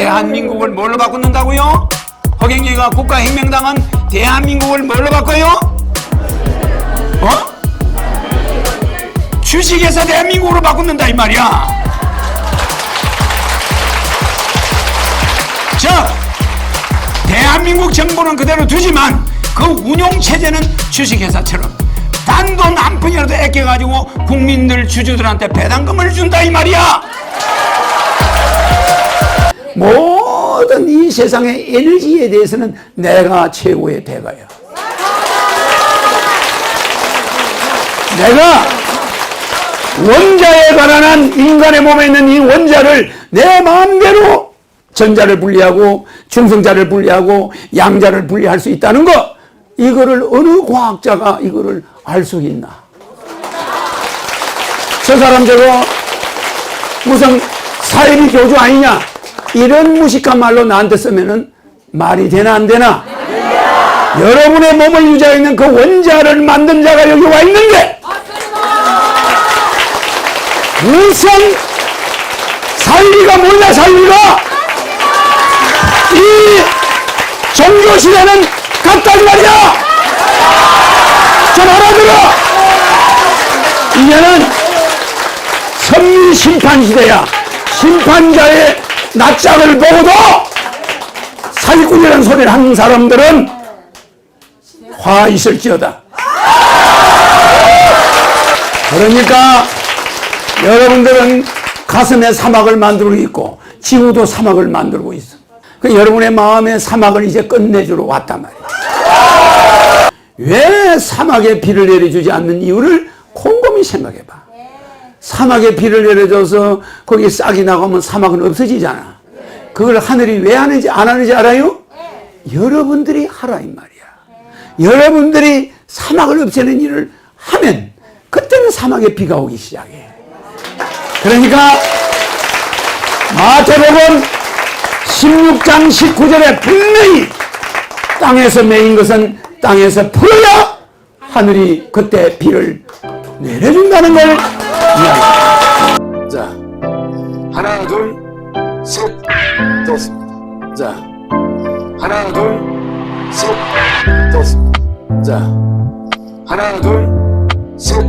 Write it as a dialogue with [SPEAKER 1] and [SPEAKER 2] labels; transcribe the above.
[SPEAKER 1] 대한민국을 뭘로 바꾸는다고요? 허경영이가 국가 혁명당은 대한민국을 뭘로 바꿔요? 어? 주식에서 대한민국으로 바꾸는다 이 말이야. 자, 대한민국 정부는 그대로 두지만 그 운용 체제는 주식회사처럼 단돈 한 푼이라도 아껴가지고 국민들 주주들한테 배당금을 준다 이 말이야. 모든 이 세상의 에너지에 대해서는 내가 최고의 대가야. 내가 원자에 관한 인간의 몸에 있는 이 원자를 내 마음대로 전자를 분리하고 중성자를 분리하고 양자를 분리할 수 있다는 거 이거를 어느 과학자가 이거를 알 수 있나? 저 사람 저거 무슨 사이비 교주 아니냐? 이런 무식한 말로 나한테 쓰면은 말이 되나 안 되나? 여러분의 몸을 유지하고 있는 그 원자를 만든 자가 여기 와 있는데 무슨 살리가 뭐냐 살리가? 이 종교 시대는 갔단 말이야. 좀 알아들어. 이제는 선민 심판 시대야. 심판자의 낯짝을 보고도 사기꾼이라는 소리를 하는 사람들은 화 있을지어다 그러니까 여러분들은 가슴에 사막을 만들고 있고 지구도 사막을 만들고 있어. 그 여러분의 마음에 사막을 이제 끝내주러 왔단 말이야. 왜 사막에 비를 내려주지 않는 이유를 곰곰이 생각해봐. 사막에 비를 내려줘서 거기 싹이 나가면 사막은 없어지잖아. 그걸 하늘이 왜 하는지 안 하는지 알아요? 여러분들이 하라 이 말이야. 여러분들이 사막을 없애는 일을 하면 그때는 사막에 비가 오기 시작해. 그러니까 마태복음 16장 19절에 분명히 땅에서 매인 것은 땅에서 풀어야 하늘이 그때 비를 내려준다는 걸 이야기합니다. 자, 하나, 둘, 셋, 됐습니다. 자, 하나, 둘, 셋, 됐습니다. 자, 하나, 둘, 셋.